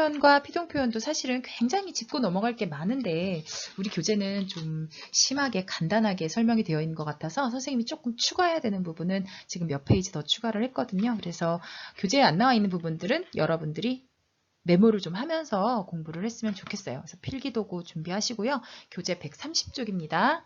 표현과 피동 표현도 사실은 굉장히 짚고 넘어갈 게 많은데 우리 교재는 좀 심하게 간단하게 설명이 되어 있는 것 같아서 선생님이 조금 추가해야 되는 부분은 지금 몇 페이지 더 추가를 했거든요. 그래서 교재에 안 나와 있는 부분들은 여러분들이 메모를 좀 하면서 공부를 했으면 좋겠어요. 그래서 필기 도구 준비하시고요. 교재 130쪽입니다.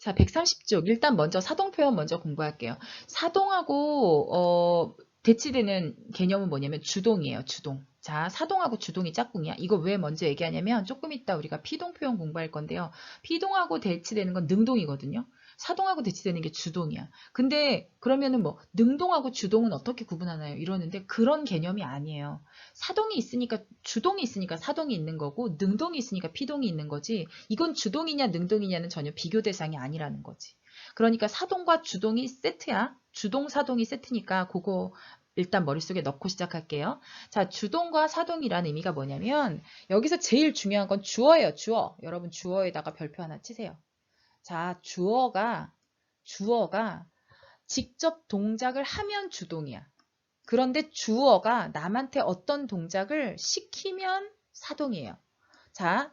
자, 130쪽. 일단 먼저 사동 표현 먼저 공부할게요. 사동하고 어, 대치되는 개념은 뭐냐면 주동이에요. 주동. 자, 사동하고 주동이 짝꿍이야. 이거 왜 먼저 얘기하냐면 조금 이따 우리가 피동 표현 공부할 건데요. 피동하고 대치되는 건 능동이거든요. 사동하고 대치되는 게 주동이야. 근데 그러면은 뭐 능동하고 주동은 어떻게 구분하나요? 이러는데 그런 개념이 아니에요. 사동이 있으니까 주동이 있으니까 사동이 있는 거고 능동이 있으니까 피동이 있는 거지. 이건 주동이냐 능동이냐는 전혀 비교 대상이 아니라는 거지. 그러니까 사동과 주동이 세트야. 주동 사동이 세트니까 그거 일단 머릿속에 넣고 시작할게요. 자, 주동과 사동이라는 의미가 뭐냐면 여기서 제일 중요한 건 주어예요. 주어. 여러분 주어에다가 별표 하나 치세요. 자, 주어가 주어가 직접 동작을 하면 주동이야. 그런데 주어가 남한테 어떤 동작을 시키면 사동이에요. 자,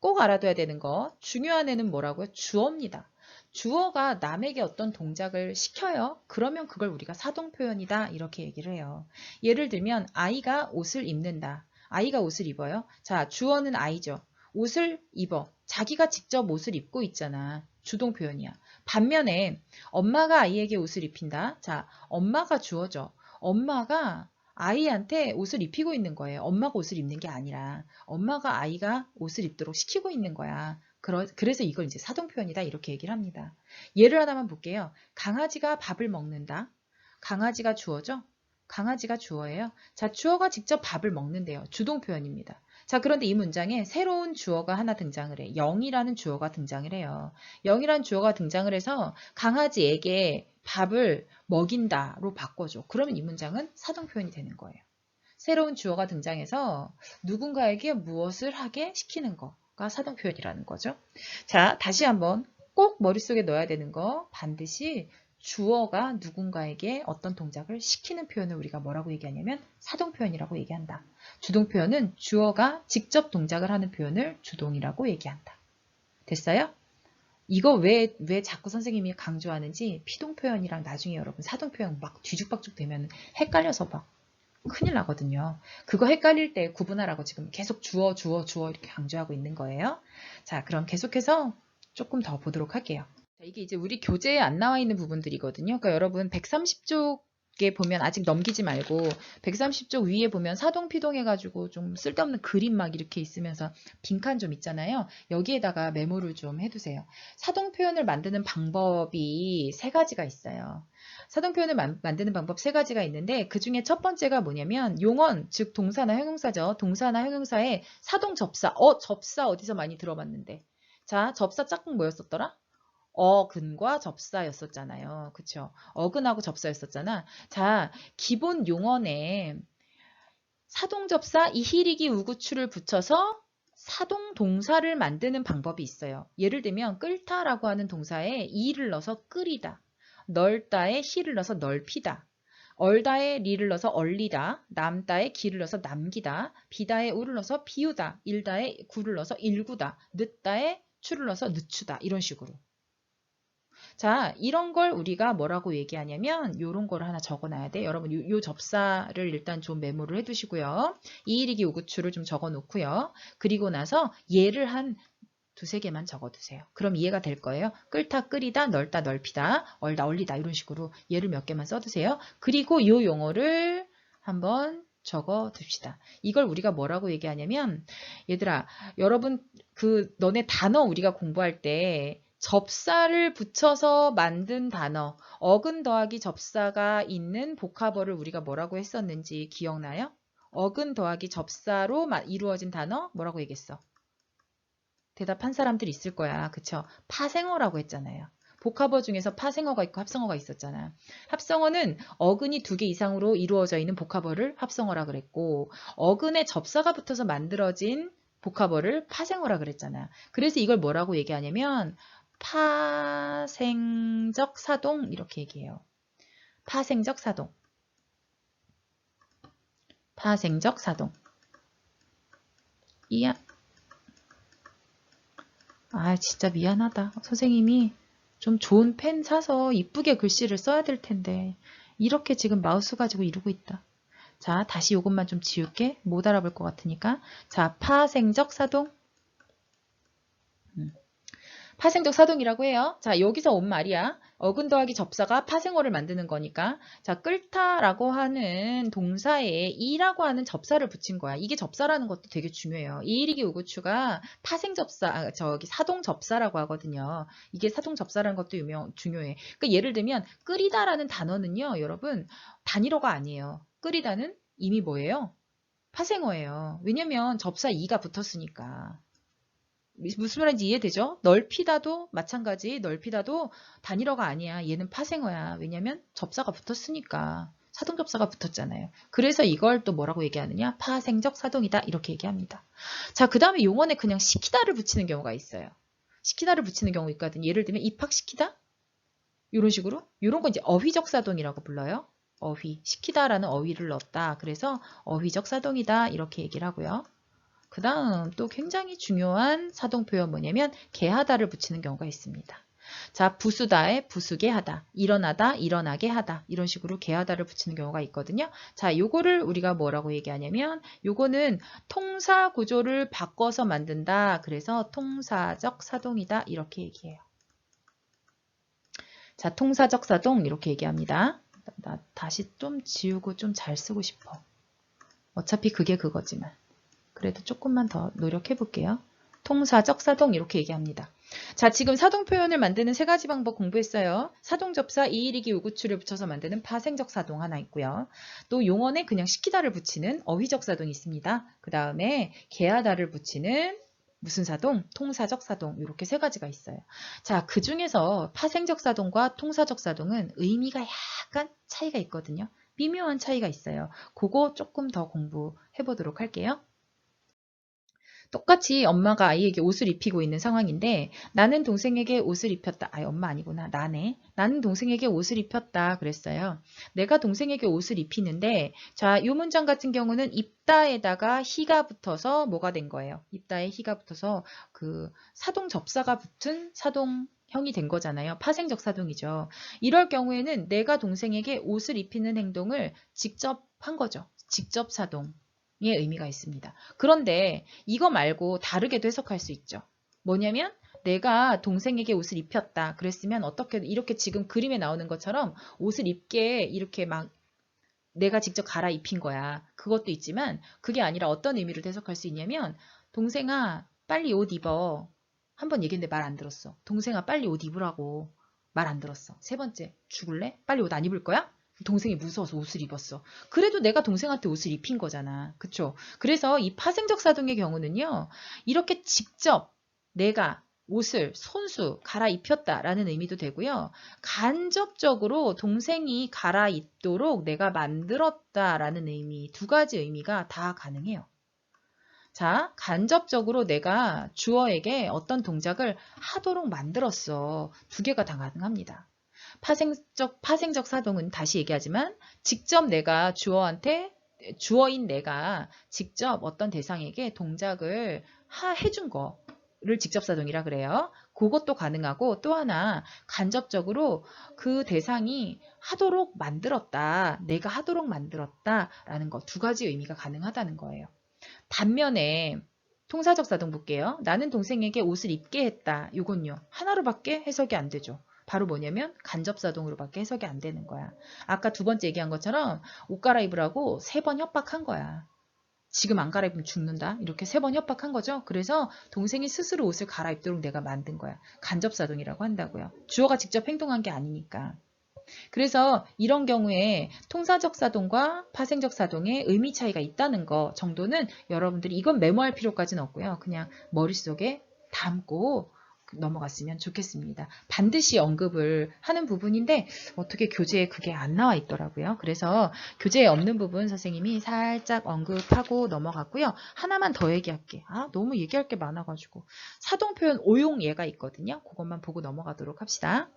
꼭 알아둬야 되는 거 중요한 애는 뭐라고요? 주어입니다. 주어가 남에게 어떤 동작을 시켜요. 그러면 그걸 우리가 사동 표현이다 이렇게 얘기를 해요. 예를 들면 아이가 옷을 입는다. 아이가 옷을 입어요. 자, 주어는 아이죠. 옷을 입어. 자기가 직접 옷을 입고 있잖아. 주동 표현이야. 반면에 엄마가 아이에게 옷을 입힌다. 자, 엄마가 주어져. 엄마가 아이한테 옷을 입히고 있는 거예요. 엄마가 옷을 입는 게 아니라 엄마가 아이가 옷을 입도록 시키고 있는 거야. 그래서 이걸 이제 사동 표현이다 이렇게 얘기를 합니다. 예를 하나만 볼게요. 강아지가 밥을 먹는다. 강아지가 주어죠? 강아지가 주어예요. 자, 주어가 직접 밥을 먹는데요. 주동 표현입니다. 자, 그런데 이 문장에 새로운 주어가 하나 등장을 해. 영이라는 주어가 등장을 해요. 영이라는 주어가 등장을 해서 강아지에게 밥을 먹인다로 바꿔줘. 그러면 이 문장은 사동 표현이 되는 거예요. 새로운 주어가 등장해서 누군가에게 무엇을 하게 시키는 거 가 사동 표현이라는 거죠. 자, 다시 한번 꼭 머릿속에 넣어야 되는 거 반드시 주어가 누군가에게 어떤 동작을 시키는 표현을 우리가 뭐라고 얘기하냐면 사동 표현이라고 얘기한다. 주동 표현은 주어가 직접 동작을 하는 표현을 주동이라고 얘기한다. 됐어요? 이거 왜, 왜 자꾸 선생님이 강조하는지 피동 표현이랑 나중에 여러분 사동 표현 막 뒤죽박죽 되면 헷갈려서 막 큰일 나거든요. 그거 헷갈릴 때 구분하라고 지금 계속 주어, 주어, 주어 이렇게 강조하고 있는 거예요. 자, 그럼 계속해서 조금 더 보도록 할게요. 이게 이제 우리 교재에 안 나와 있는 부분들이거든요. 그러니까 여러분 130쪽 에 보면 아직 넘기지 말고 130쪽 위에 보면 사동 피동 해가지고 좀 쓸데없는 그림 막 이렇게 있으면서 빈칸 좀 있잖아요. 여기에다가 메모를 좀 해두세요. 사동 표현을 만드는 방법이 세 가지가 있어요. 사동 표현을 만, 만드는 방법 세 가지가 있는데 그 중에 첫 번째가 뭐냐면 용언, 즉 동사나 형용사죠. 동사나 형용사에 사동 접사. 어, 접사 어디서 많이 들어봤는데. 자, 접사 짝꿍 뭐였었더라? 어근과 접사였었잖아요. 그쵸? 어근하고 접사였었잖아. 자, 기본 용언에 사동접사 이히리기 우구추를 붙여서 사동 동사를 만드는 방법이 있어요. 예를 들면 끓다라고 하는 동사에 이를 넣어서 끓이다. 넓다에 히를 넣어서 넓히다. 얼다에 리를 넣어서 얼리다, 남다에 기를 넣어서 남기다, 비다에 우를 넣어서 비우다, 일다에 구를 넣어서 일구다, 늦다에 추를 넣어서 늦추다 이런 식으로 자, 이런 걸 우리가 뭐라고 얘기하냐면 이런 거를 하나 적어놔야 돼. 여러분 요, 요 접사를 일단 좀 메모를 해두시고요. 이일이기 우구추를 좀 적어놓고요. 그리고 나서 얘를 한 두세 개만 적어두세요. 그럼 이해가 될 거예요. 끓다, 끓이다, 넓다, 넓히다, 얼다, 얼리다 이런 식으로 얘를 몇 개만 써두세요. 그리고 이 용어를 한번 적어 둡시다. 이걸 우리가 뭐라고 얘기하냐면 얘들아 여러분 그 너네 단어 우리가 공부할 때 접사를 붙여서 만든 단어, 어근 더하기 접사가 있는 보카버를 우리가 뭐라고 했었는지 기억나요? 어근 더하기 접사로 이루어진 단어 뭐라고 얘기했어? 대답한 사람들 있을 거야. 그쵸? 파생어라고 했잖아요. 복합어 중에서 파생어가 있고 합성어가 있었잖아. 합성어는 어근이 두 개 이상으로 이루어져 있는 복합어를 합성어라 그랬고 어근에 접사가 붙어서 만들어진 복합어를 파생어라 그랬잖아. 그래서 이걸 뭐라고 얘기하냐면 파생적 사동 이렇게 얘기해요. 파생적 사동. 파생적 사동. 이야. 아, 진짜 미안하다. 선생님이 좀 좋은 펜 사서 이쁘게 글씨를 써야 될 텐데 이렇게 지금 마우스 가지고 이러고 있다. 자, 다시 이것만 좀 지울게. 못 알아볼 것 같으니까. 자, 파생적 사동. 음. 파생적 사동이라고 해요. 자, 여기서 온 말이야. 어근 더하기 접사가 파생어를 만드는 거니까. 자, 끓다라고 하는 동사에 이라고 하는 접사를 붙인 거야. 이게 접사라는 것도 되게 중요해요. 이일이기 우구추가 파생 접사, 아, 저기 사동 접사라고 하거든요. 이게 사동 접사라는 것도 유명, 중요해. 그러니까 예를 들면 끓이다라는 단어는요, 여러분 단일어가 아니에요. 끓이다는 이미 뭐예요? 파생어예요. 왜냐면 접사 이가 붙었으니까. 무슨 말인지 이해되죠? 넓히다도 마찬가지 넓히다도 단일어가 아니야. 얘는 파생어야. 왜냐면 접사가 붙었으니까. 사동 접사가 붙었잖아요. 그래서 이걸 또 뭐라고 얘기하느냐? 파생적 사동이다. 이렇게 얘기합니다. 자, 그 다음에 용언에 그냥 시키다를 붙이는 경우가 있어요. 시키다를 붙이는 경우 있거든요. 예를 들면 입학시키다? 이런 식으로. 이런 건 이제 어휘적 사동이라고 불러요. 어휘. 시키다라는 어휘를 넣었다. 그래서 어휘적 사동이다. 이렇게 얘기를 하고요. 그 다음 또 굉장히 중요한 사동 표현 뭐냐면 개하다를 붙이는 경우가 있습니다. 자, 부수다에 부수게 하다, 일어나다, 일어나게 하다 이런 식으로 개하다를 붙이는 경우가 있거든요. 자, 요거를 우리가 뭐라고 얘기하냐면 요거는 통사 구조를 바꿔서 만든다. 그래서 통사적 사동이다 이렇게 얘기해요. 자, 통사적 사동 이렇게 얘기합니다. 나 다시 좀 지우고 좀 잘 쓰고 싶어. 어차피 그게 그거지만. 그래도 조금만 더 노력해 볼게요. 통사적 사동 이렇게 얘기합니다. 자, 지금 사동 표현을 만드는 세 가지 방법 공부했어요. 사동 접사 이일이기 우구추를 붙여서 만드는 파생적 사동 하나 있고요. 또 용언에 그냥 시키다를 붙이는 어휘적 사동이 있습니다. 그 다음에 개하다를 붙이는 무슨 사동? 통사적 사동 이렇게 세 가지가 있어요. 자, 그 중에서 파생적 사동과 통사적 사동은 의미가 약간 차이가 있거든요. 미묘한 차이가 있어요. 그거 조금 더 공부해 보도록 할게요. 똑같이 엄마가 아이에게 옷을 입히고 있는 상황인데 나는 동생에게 옷을 입혔다. 아, 엄마 아니구나. 나네. 나는 동생에게 옷을 입혔다. 그랬어요. 내가 동생에게 옷을 입히는데 자, 이 문장 같은 경우는 입다에다가 희가 붙어서 뭐가 된 거예요? 입다에 희가 붙어서 그 사동 접사가 붙은 사동 형이 된 거잖아요. 파생적 사동이죠. 이럴 경우에는 내가 동생에게 옷을 입히는 행동을 직접 한 거죠. 직접 사동. 의 의미가 있습니다. 그런데 이거 말고 다르게도 해석할 수 있죠. 뭐냐면 내가 동생에게 옷을 입혔다. 그랬으면 어떻게 이렇게 지금 그림에 나오는 것처럼 옷을 입게 이렇게 막 내가 직접 갈아입힌 거야. 그것도 있지만 그게 아니라 어떤 의미로 해석할 수 있냐면 동생아 빨리 옷 입어. 한 번 얘기했는데 말 안 들었어. 동생아 빨리 옷 입으라고 말 안 들었어. 세 번째 죽을래? 빨리 옷 안 입을 거야? 동생이 무서워서 옷을 입었어. 그래도 내가 동생한테 옷을 입힌 거잖아. 그쵸? 그래서 이 파생적 사동의 경우는요. 이렇게 직접 내가 옷을 손수 갈아입혔다라는 의미도 되고요. 간접적으로 동생이 갈아입도록 내가 만들었다라는 의미, 두 가지 의미가 다 가능해요. 자, 간접적으로 내가 주어에게 어떤 동작을 하도록 만들었어. 두 개가 다 가능합니다. 파생적, 파생적 사동은 다시 얘기하지만 직접 내가 주어한테 주어인 내가 직접 어떤 대상에게 동작을 하, 해준 거를 직접 사동이라 그래요. 그것도 가능하고 또 하나 간접적으로 그 대상이 하도록 만들었다. 내가 하도록 만들었다라는 거 두 가지 의미가 가능하다는 거예요. 반면에 통사적 사동 볼게요. 나는 동생에게 옷을 입게 했다. 이건요. 하나로밖에 해석이 안 되죠. 바로 뭐냐면 간접사동으로밖에 해석이 안 되는 거야. 아까 두 번째 얘기한 것처럼 옷 갈아입으라고 세 번 협박한 거야. 지금 안 갈아입으면 죽는다. 이렇게 세 번 협박한 거죠. 그래서 동생이 스스로 옷을 갈아입도록 내가 만든 거야. 간접사동이라고 한다고요. 주어가 직접 행동한 게 아니니까. 그래서 이런 경우에 통사적 사동과 파생적 사동의 의미 차이가 있다는 거 정도는 여러분들이 이건 메모할 필요까지는 없고요. 그냥 머릿속에 담고 넘어갔으면 좋겠습니다. 반드시 언급을 하는 부분인데 어떻게 교재에 그게 안 나와 있더라고요. 그래서 교재에 없는 부분 선생님이 살짝 언급하고 넘어갔고요. 하나만 더 얘기할게. 아 너무 얘기할 게 많아가지고 사동표현 오용 예가 있거든요. 그것만 보고 넘어가도록 합시다.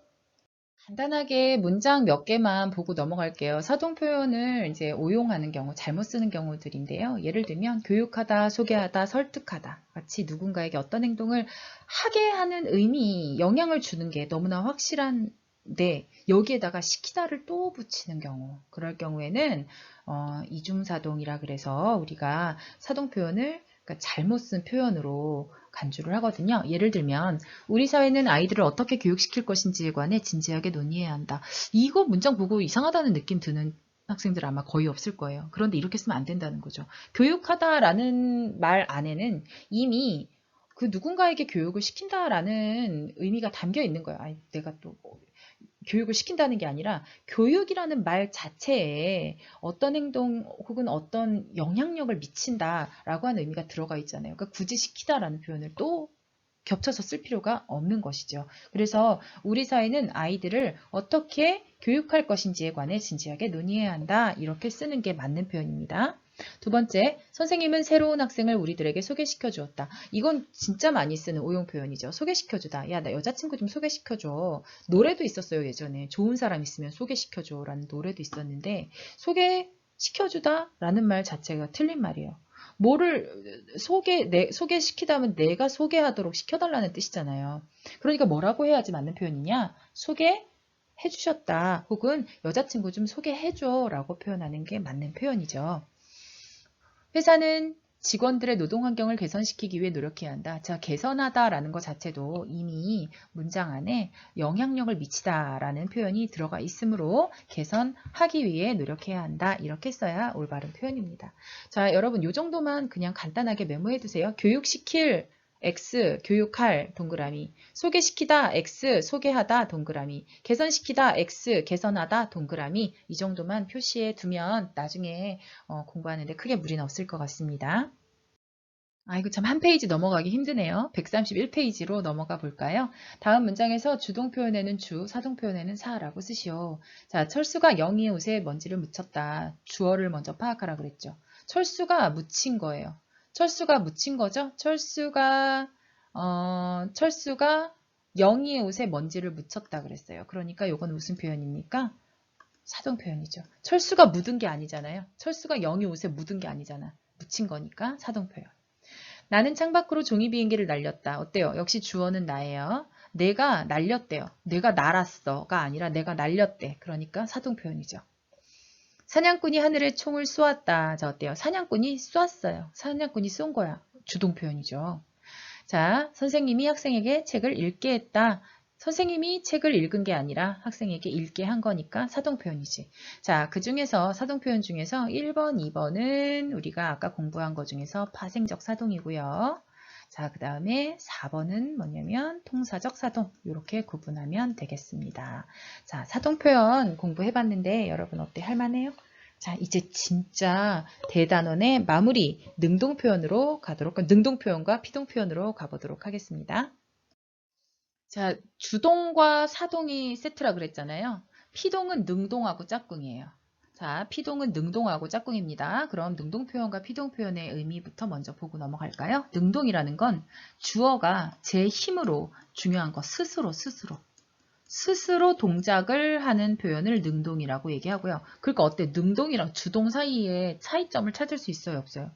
간단하게 문장 몇 개만 보고 넘어갈게요. 사동 표현을 이제 오용하는 경우, 잘못 쓰는 경우들인데요. 예를 들면 교육하다, 소개하다, 설득하다 같이 누군가에게 어떤 행동을 하게 하는 의미, 영향을 주는 게 너무나 확실한데 여기에다가 시키다를 또 붙이는 경우, 그럴 경우에는 어, 이중사동이라 그래서 우리가 사동 표현을 그러니까 잘못 쓴 표현으로 간주를 하거든요. 예를 들면 우리 사회는 아이들을 어떻게 교육시킬 것인지에 관해 진지하게 논의해야 한다. 이거 문장 보고 이상하다는 느낌 드는 학생들 아마 거의 없을 거예요. 그런데 이렇게 쓰면 안 된다는 거죠. 교육하다라는 말 안에는 이미 그 누군가에게 교육을 시킨다라는 의미가 담겨 있는 거예요. 아니, 내가 또 교육을 시킨다는 게 아니라 교육이라는 말 자체에 어떤 행동 혹은 어떤 영향력을 미친다라고 하는 의미가 들어가 있잖아요. 그러니까 굳이 시키다라는 표현을 또 겹쳐서 쓸 필요가 없는 것이죠. 그래서 우리 사회는 아이들을 어떻게 교육할 것인지에 관해 진지하게 논의해야 한다. 이렇게 쓰는 게 맞는 표현입니다. 두 번째, 선생님은 새로운 학생을 우리들에게 소개시켜 주었다. 이건 진짜 많이 쓰는 오용 표현이죠. 소개시켜 주다. 야, 나 여자친구 좀 소개시켜 줘. 노래도 있었어요, 예전에. 좋은 사람 있으면 소개시켜 줘. 라는 노래도 있었는데, 소개시켜 주다 라는 말 자체가 틀린 말이에요. 뭐를 소개, 내, 소개시키다면 내가 소개하도록 시켜달라는 뜻이잖아요. 그러니까 뭐라고 해야지 맞는 표현이냐? 소개, 해주셨다 혹은 여자친구 좀 소개해줘 라고 표현하는 게 맞는 표현이죠. 회사는 직원들의 노동 환경을 개선시키기 위해 노력해야 한다. 자, 개선하다라는 것 자체도 이미 문장 안에 영향력을 미치다라는 표현이 들어가 있으므로 개선하기 위해 노력해야 한다. 이렇게 써야 올바른 표현입니다. 자, 여러분 이 정도만 그냥 간단하게 메모해 두세요. 교육시킬 X 교육할 동그라미 소개시키다 X 소개하다 동그라미 개선시키다 X 개선하다 동그라미 이 정도만 표시해 두면 나중에 어, 공부하는데 크게 무리는 없을 것 같습니다. 아이고 참 한 페이지 넘어가기 힘드네요. 131페이지로 넘어가 볼까요? 다음 문장에서 주동 표현에는 주, 사동 표현에는 사라고 쓰시오. 자, 철수가 영희의 옷에 먼지를 묻혔다. 주어를 먼저 파악하라 그랬죠. 철수가 묻힌 거예요. 철수가 묻힌 거죠. 철수가 어, 철수가 영희의 옷에 먼지를 묻혔다 그랬어요. 그러니까 이건 무슨 표현입니까? 사동 표현이죠. 철수가 묻은 게 아니잖아요. 철수가 영희 옷에 묻은 게 아니잖아. 묻힌 거니까 사동 표현. 나는 창밖으로 종이 비행기를 날렸다. 어때요? 역시 주어는 나예요. 내가 날렸대요. 내가 날았어가 아니라 내가 날렸대. 그러니까 사동 표현이죠. 사냥꾼이 하늘에 총을 쏘았다. 자, 어때요? 사냥꾼이 쏘았어요. 사냥꾼이 쏜 거야. 주동 표현이죠. 자, 선생님이 학생에게 책을 읽게 했다. 선생님이 책을 읽은 게 아니라 학생에게 읽게 한 거니까 사동 표현이지. 자, 그 중에서 사동 표현 중에서 1번, 2번은 우리가 아까 공부한 것 중에서 파생적 사동이고요. 자, 그 다음에 4번은 뭐냐면 통사적 사동 이렇게 구분하면 되겠습니다. 자, 사동 표현 공부해봤는데 여러분 어때? 할만해요? 자, 이제 진짜 대단원의 마무리 능동 표현으로 가도록 능동 표현과 피동 표현으로 가보도록 하겠습니다. 자, 주동과 사동이 세트라 그랬잖아요. 피동은 능동하고 짝꿍이에요. 자, 피동은 능동하고 짝꿍입니다. 그럼 능동 표현과 피동 표현의 의미부터 먼저 보고 넘어갈까요? 능동이라는 건 주어가 제 힘으로 중요한 거 스스로 스스로 스스로 동작을 하는 표현을 능동이라고 얘기하고요. 그러니까 어때? 능동이랑 주동 사이에 차이점을 찾을 수 있어요? 없어요?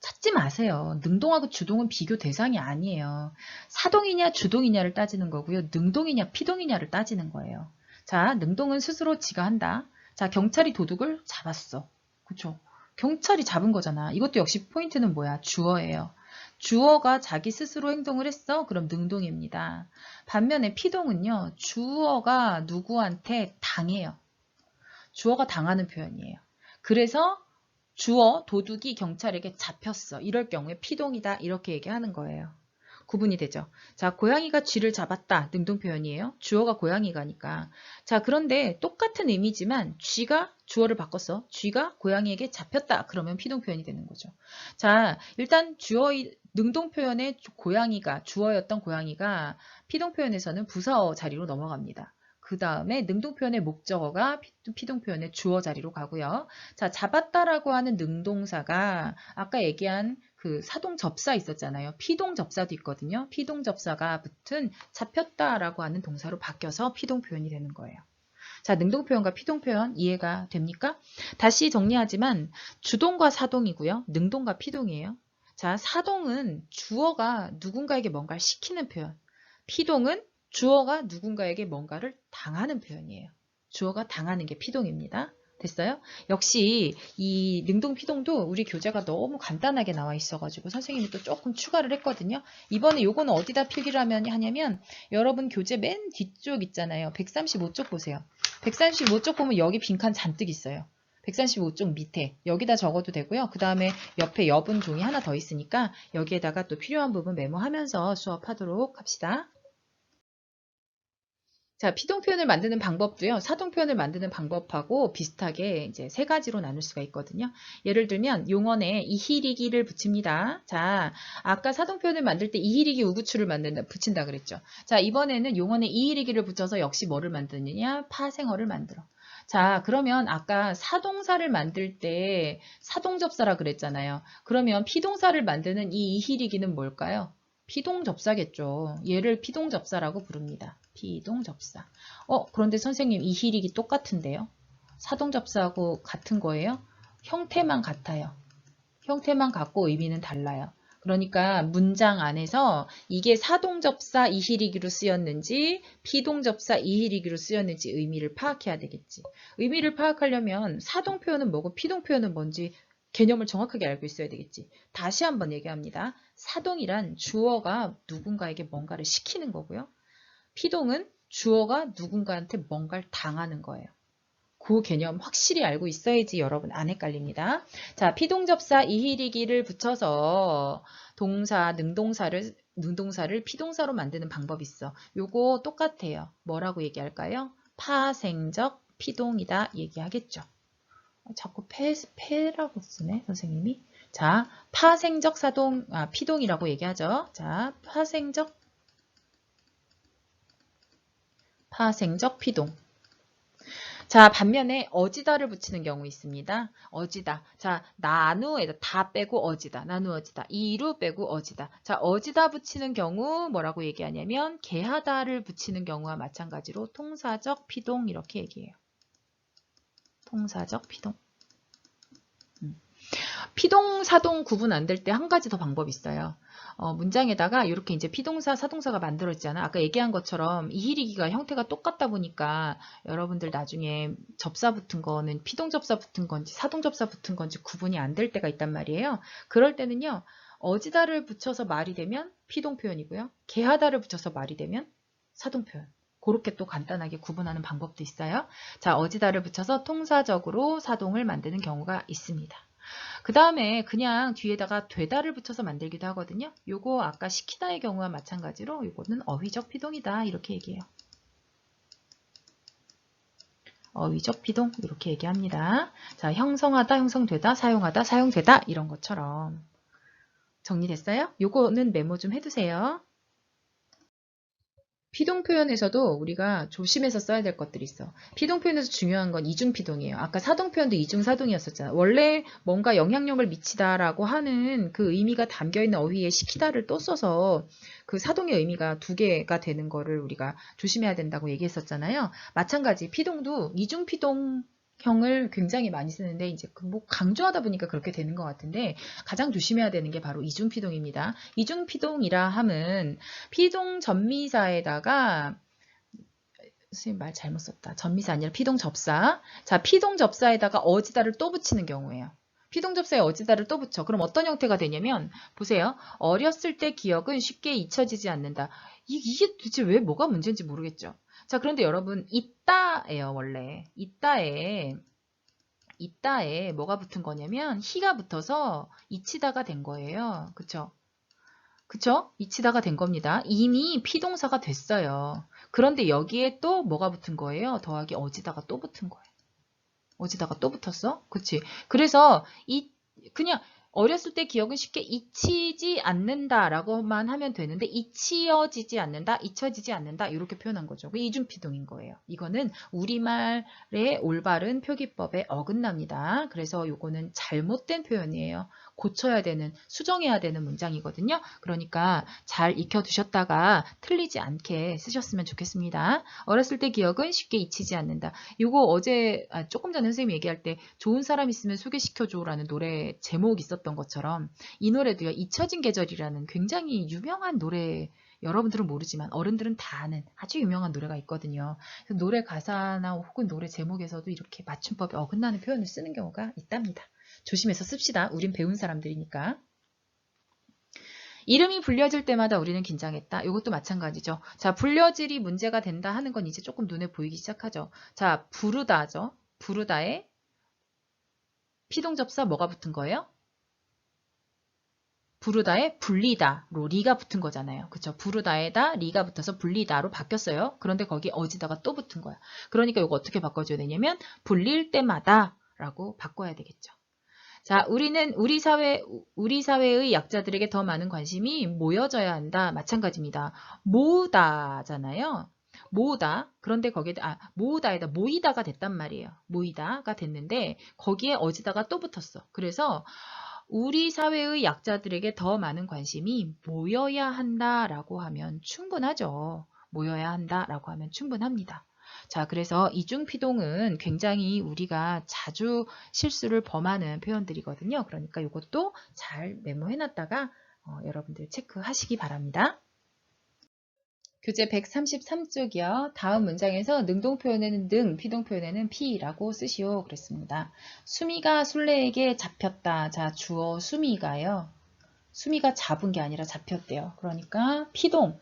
찾지 마세요. 능동하고 주동은 비교 대상이 아니에요. 사동이냐 주동이냐를 따지는 거고요. 능동이냐 피동이냐를 따지는 거예요. 자, 능동은 스스로 지가 한다. 자, 경찰이 도둑을 잡았어. 그쵸? 경찰이 잡은 거잖아. 이것도 역시 포인트는 뭐야? 주어예요. 주어가 자기 스스로 행동을 했어? 그럼 능동입니다. 반면에 피동은요. 주어가 누구한테 당해요. 주어가 당하는 표현이에요. 그래서 주어 도둑이 경찰에게 잡혔어. 이럴 경우에 피동이다. 이렇게 얘기하는 거예요. 구분이 되죠. 자, 고양이가 쥐를 잡았다. 능동 표현이에요. 주어가 고양이가니까. 자, 그런데 똑같은 의미지만 쥐가 주어를 바꿨어. 쥐가 고양이에게 잡혔다. 그러면 피동 표현이 되는 거죠. 자, 일단 주어의 능동 표현의 고양이가 주어였던 고양이가 피동 표현에서는 부사어 자리로 넘어갑니다. 그 다음에 능동 표현의 목적어가 피동 표현의 주어 자리로 가고요. 자, 잡았다라고 하는 능동사가 아까 얘기한 그 사동 접사 있었잖아요. 피동 접사도 있거든요. 피동 접사가 붙은 잡혔다라고 하는 동사로 바뀌어서 피동 표현이 되는 거예요. 자, 능동 표현과 피동 표현 이해가 됩니까? 다시 정리하지만 주동과 사동이고요. 능동과 피동이에요. 자, 사동은 주어가 누군가에게 뭔가를 시키는 표현. 피동은 주어가 누군가에게 뭔가를 당하는 표현이에요. 주어가 당하는 게 피동입니다. 됐어요? 역시 이 능동 피동도 우리 교재가 너무 간단하게 나와 있어가지고 선생님이 또 조금 추가를 했거든요. 이번에 요거는 어디다 필기를 하면 하냐면 여러분 교재 맨 뒤쪽 있잖아요. 135쪽 보세요. 135쪽 보면 여기 빈칸 잔뜩 있어요. 135쪽 밑에 여기다 적어도 되고요. 그 다음에 옆에 여분 종이 하나 더 있으니까 여기에다가 또 필요한 부분 메모하면서 수업하도록 합시다. 자, 피동 표현을 만드는 방법도요. 사동 표현을 만드는 방법하고 비슷하게 이제 세 가지로 나눌 수가 있거든요. 예를 들면 용언에 이히리기를 붙입니다. 자, 아까 사동 표현을 만들 때 이히리기 우구추를 만든다 붙인다 그랬죠. 자, 이번에는 용언에 이히리기를 붙여서 역시 뭐를 만드느냐? 파생어를 만들어. 자, 그러면 아까 사동사를 만들 때 사동접사라 그랬잖아요. 그러면 피동사를 만드는 이 이히리기는 뭘까요? 피동접사겠죠. 얘를 피동접사라고 부릅니다. 피동접사. 어, 그런데 선생님 이히릭이 똑같은데요? 사동접사하고 같은 거예요? 형태만 같아요. 형태만 같고 의미는 달라요. 그러니까 문장 안에서 이게 사동접사 이히리기로 쓰였는지 피동접사 이히리기로 쓰였는지 의미를 파악해야 되겠지. 의미를 파악하려면 사동 표현은 뭐고 피동 표현은 뭔지 개념을 정확하게 알고 있어야 되겠지. 다시 한번 얘기합니다. 사동이란 주어가 누군가에게 뭔가를 시키는 거고요. 피동은 주어가 누군가한테 뭔가를 당하는 거예요. 그 개념 확실히 알고 있어야지 여러분 안 헷갈립니다. 자, 피동접사 이히리기를 붙여서 동사, 능동사를 능동사를 피동사로 만드는 방법이 있어. 요거 똑같아요. 뭐라고 얘기할까요? 파생적 피동이다 얘기하겠죠. 어, 자꾸 패, 패라고 쓰네, 선생님이. 자, 파생적 사동, 아, 피동이라고 얘기하죠. 자, 파생적, 파생적 피동. 자, 반면에 어지다를 붙이는 경우 있습니다. 어지다. 자, 나누에다 다 빼고 어지다. 나누어지다. 이루 빼고 어지다. 자, 어지다 붙이는 경우 뭐라고 얘기하냐면 개하다를 붙이는 경우와 마찬가지로 통사적 피동 이렇게 얘기해요. 통사적 피동. 음. 피동, 사동 구분 안 될 때 한 가지 더 방법이 있어요. 어, 문장에다가 이렇게 이제 피동사, 사동사가 만들어지잖아. 아까 얘기한 것처럼 이히리기가 형태가 똑같다 보니까 여러분들 나중에 접사 붙은 거는 피동 접사 붙은 건지 사동 접사 붙은 건지 구분이 안 될 때가 있단 말이에요. 그럴 때는요. 어지다를 붙여서 말이 되면 피동 표현이고요. 개하다를 붙여서 말이 되면 사동 표현. 그렇게 또 간단하게 구분하는 방법도 있어요. 자, 어지다를 붙여서 통사적으로 사동을 만드는 경우가 있습니다. 그 다음에 그냥 뒤에다가 되다를 붙여서 만들기도 하거든요. 요거 아까 시키다의 경우와 마찬가지로 요거는 어휘적 피동이다 이렇게 얘기해요. 어휘적 피동 이렇게 얘기합니다. 자, 형성하다, 형성되다, 사용하다, 사용되다 이런 것처럼 정리됐어요? 요거는 메모 좀 해두세요. 피동 표현에서도 우리가 조심해서 써야 될 것들이 있어. 피동 표현에서 중요한 건 이중 피동이에요. 아까 사동 표현도 이중 사동이었었잖아. 원래 뭔가 영향력을 미치다라고 하는 그 의미가 담겨 있는 어휘에 시키다를 또 써서 그 사동의 의미가 두 개가 되는 거를 우리가 조심해야 된다고 얘기했었잖아요. 마찬가지 피동도 이중 피동 형을 굉장히 많이 쓰는데 이제 그뭐 강조하다 보니까 그렇게 되는 것 같은데 가장 조심해야 되는 게 바로 이중피동입니다. 이중피동이라 함은 피동 전미사에다가 선생님 말 잘못 썼다. 전미사 아니라 피동 접사. 자, 피동 접사에다가 어지다를 또 붙이는 경우예요. 피동 접사에 어지다를 또 붙여. 그럼 어떤 형태가 되냐면 보세요. 어렸을 때 기억은 쉽게 잊혀지지 않는다. 이, 이게 도대체 왜 뭐가 문제인지 모르겠죠. 자, 그런데 여러분, 있다예요, 원래. 있다에, 있다에 뭐가 붙은 거냐면, 희가 붙어서 이치다가 된 거예요. 그쵸? 그쵸? 이치다가 된 겁니다. 이미 피동사가 됐어요. 그런데 여기에 또 뭐가 붙은 거예요? 더하기 어지다가 또 붙은 거예요. 어지다가 또 붙었어? 그치? 그래서 이, 그냥, 어렸을 때 기억은 쉽게 잊히지 않는다라고만 하면 되는데 잊혀지지 않는다, 잊혀지지 않는다 이렇게 표현한 거죠. 그 이중피동인 거예요. 이거는 우리말의 올바른 표기법에 어긋납니다. 그래서 요거는 잘못된 표현이에요. 고쳐야 되는, 수정해야 되는 문장이거든요. 그러니까 잘 익혀두셨다가 틀리지 않게 쓰셨으면 좋겠습니다. 어렸을 때 기억은 쉽게 잊히지 않는다. 이거 어제 아, 조금 전에 선생님이 얘기할 때 좋은 사람 있으면 소개시켜줘라는 노래 제목 있었던 것처럼 이 노래도요. 잊혀진 계절이라는 굉장히 유명한 노래 여러분들은 모르지만 어른들은 다 아는 아주 유명한 노래가 있거든요. 노래 가사나 혹은 노래 제목에서도 이렇게 맞춤법에 어긋나는 표현을 쓰는 경우가 있답니다. 조심해서 씁시다. 우린 배운 사람들이니까. 이름이 불려질 때마다 우리는 긴장했다. 이것도 마찬가지죠. 자, 불려질이 문제가 된다 하는 건 이제 조금 눈에 보이기 시작하죠. 자, 부르다죠. 부르다에 피동접사 뭐가 붙은 거예요? 부르다에 불리다로 리가 붙은 거잖아요. 그쵸? 부르다에다 리가 붙어서 불리다로 바뀌었어요. 그런데 거기 어지다가 또 붙은 거야. 그러니까 이거 어떻게 바꿔줘야 되냐면 불릴 때마다 라고 바꿔야 되겠죠. 자, 우리는 우리 사회, 우리 사회의 약자들에게 더 많은 관심이 모여져야 한다. 마찬가지입니다. 모으다잖아요. 모으다. 그런데 거기에다, 아, 모으다에다 모이다가 됐단 말이에요. 모이다가 됐는데, 거기에 어지다가 또 붙었어. 그래서, 우리 사회의 약자들에게 더 많은 관심이 모여야 한다라고 하면 충분하죠. 모여야 한다라고 하면 충분합니다. 자, 그래서 이중피동은 굉장히 우리가 자주 실수를 범하는 표현들이거든요. 그러니까 이것도 잘 메모해놨다가 어, 여러분들 체크하시기 바랍니다. 교재 133쪽이요. 다음 문장에서 능동 표현에는 능, 피동 표현에는 피라고 쓰시오 그랬습니다. 수미가 술래에게 잡혔다. 자, 주어 수미가요. 수미가 잡은 게 아니라 잡혔대요. 그러니까 피동.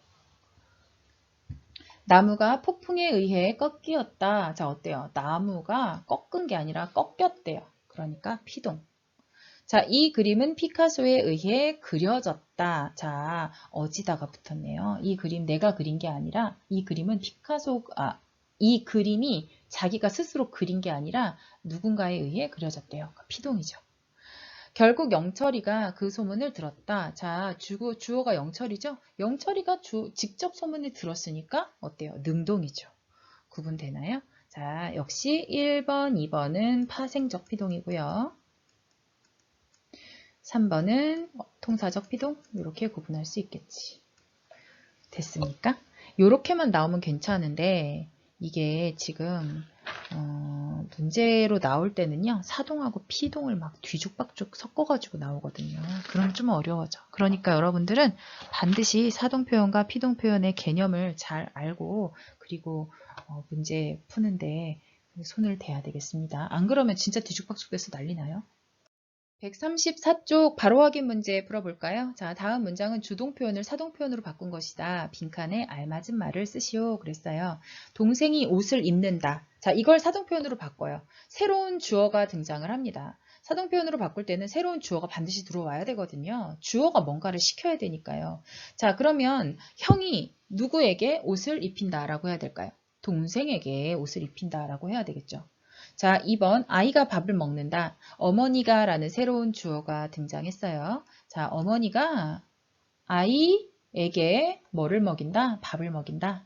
나무가 폭풍에 의해 꺾이었다. 자, 어때요? 나무가 꺾은 게 아니라 꺾였대요. 그러니까 피동. 자, 이 그림은 피카소에 의해 그려졌다. 자, 어지다가 붙었네요. 이 그림 내가 그린 게 아니라 이 그림은 피카소, 아, 이 그림이 자기가 스스로 그린 게 아니라 누군가에 의해 그려졌대요. 피동이죠. 결국 영철이가 그 소문을 들었다. 자, 주어, 주어가 영철이죠? 영철이가 주, 직접 소문을 들었으니까 어때요? 능동이죠. 구분되나요? 자, 역시 1번, 2번은 파생적 피동이고요. 3번은 통사적 피동 이렇게 구분할 수 있겠지. 됐습니까? 이렇게만 나오면 괜찮은데 이게 지금 어, 문제로 나올 때는요 사동하고 피동을 막 뒤죽박죽 섞어가지고 나오거든요. 그럼 좀 어려워져. 그러니까 여러분들은 반드시 사동 표현과 피동 표현의 개념을 잘 알고 그리고 어, 문제 푸는데 손을 대야 되겠습니다. 안 그러면 진짜 뒤죽박죽 돼서 난리 나요. 134쪽 바로 확인 문제 풀어볼까요? 자, 다음 문장은 주동 표현을 사동 표현으로 바꾼 것이다. 빈칸에 알맞은 말을 쓰시오. 그랬어요. 동생이 옷을 입는다. 자, 이걸 사동 표현으로 바꿔요. 새로운 주어가 등장을 합니다. 사동 표현으로 바꿀 때는 새로운 주어가 반드시 들어와야 되거든요. 주어가 뭔가를 시켜야 되니까요. 자, 그러면 형이 누구에게 옷을 입힌다라고 해야 될까요? 동생에게 옷을 입힌다라고 해야 되겠죠. 자, 2번 아이가 밥을 먹는다. 어머니가 라는 새로운 주어가 등장했어요. 자, 어머니가 아이에게 뭐를 먹인다? 밥을 먹인다.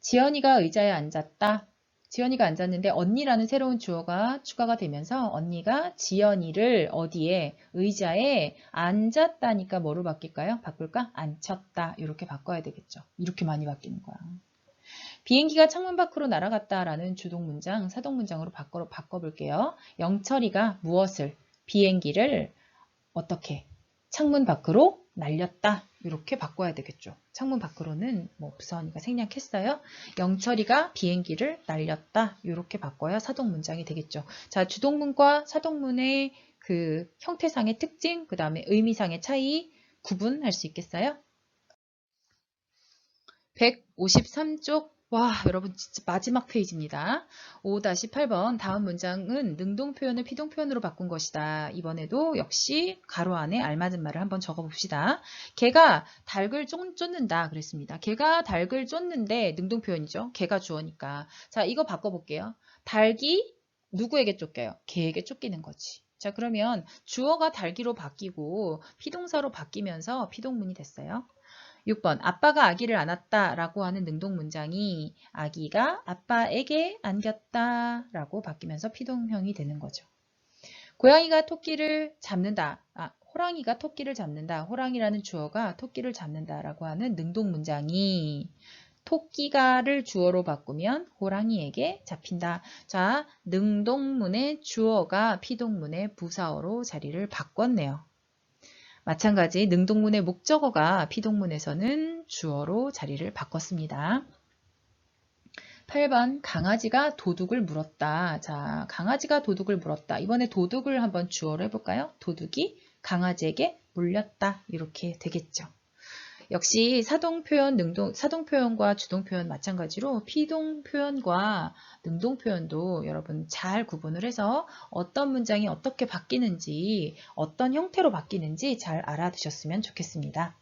지연이가 의자에 앉았다. 지연이가 앉았는데 언니라는 새로운 주어가 추가가 되면서 언니가 지연이를 어디에 의자에 앉았다니까 뭐로 바뀔까요? 바꿀까? 앉혔다 이렇게 바꿔야 되겠죠. 이렇게 많이 바뀌는 거야. 비행기가 창문 밖으로 날아갔다라는 주동 문장, 사동 문장으로 바꿔, 바꿔볼게요. 영철이가 무엇을, 비행기를 어떻게, 창문 밖으로 날렸다. 이렇게 바꿔야 되겠죠. 창문 밖으로는 뭐 부서니까 생략했어요. 영철이가 비행기를 날렸다. 이렇게 바꿔야 사동 문장이 되겠죠. 자, 주동문과 사동문의 그 형태상의 특징, 그 다음에 의미상의 차이 구분할 수 있겠어요? 153쪽 와 여러분 진짜 마지막 페이지입니다. 5-8번 다음 문장은 능동 표현을 피동 표현으로 바꾼 것이다. 이번에도 역시 가로 안에 알맞은 말을 한번 적어봅시다. 개가 닭을 쫓는다 그랬습니다. 개가 닭을 쫓는데 능동 표현이죠. 개가 주어니까. 자 이거 바꿔볼게요. 닭이 누구에게 쫓겨요? 개에게 쫓기는 거지. 자, 그러면 주어가 달기로 바뀌고 피동사로 바뀌면서 피동문이 됐어요. 6번 아빠가 아기를 안았다 라고 하는 능동 문장이 아기가 아빠에게 안겼다 라고 바뀌면서 피동형이 되는 거죠. 고양이가 토끼를 잡는다. 아, 호랑이가 토끼를 잡는다. 호랑이라는 주어가 토끼를 잡는다 라고 하는 능동 문장이 토끼가를 주어로 바꾸면 호랑이에게 잡힌다. 자, 능동문의 주어가 피동문의 부사어로 자리를 바꿨네요. 마찬가지 능동문의 목적어가 피동문에서는 주어로 자리를 바꿨습니다. 8번 강아지가 도둑을 물었다. 자, 강아지가 도둑을 물었다. 이번에 도둑을 한번 주어로 해볼까요? 도둑이 강아지에게 물렸다. 이렇게 되겠죠. 역시 사동 표현, 능동, 사동 표현과 주동 표현 마찬가지로 피동 표현과 능동 표현도 여러분 잘 구분을 해서 어떤 문장이 어떻게 바뀌는지, 어떤 형태로 바뀌는지 잘 알아두셨으면 좋겠습니다.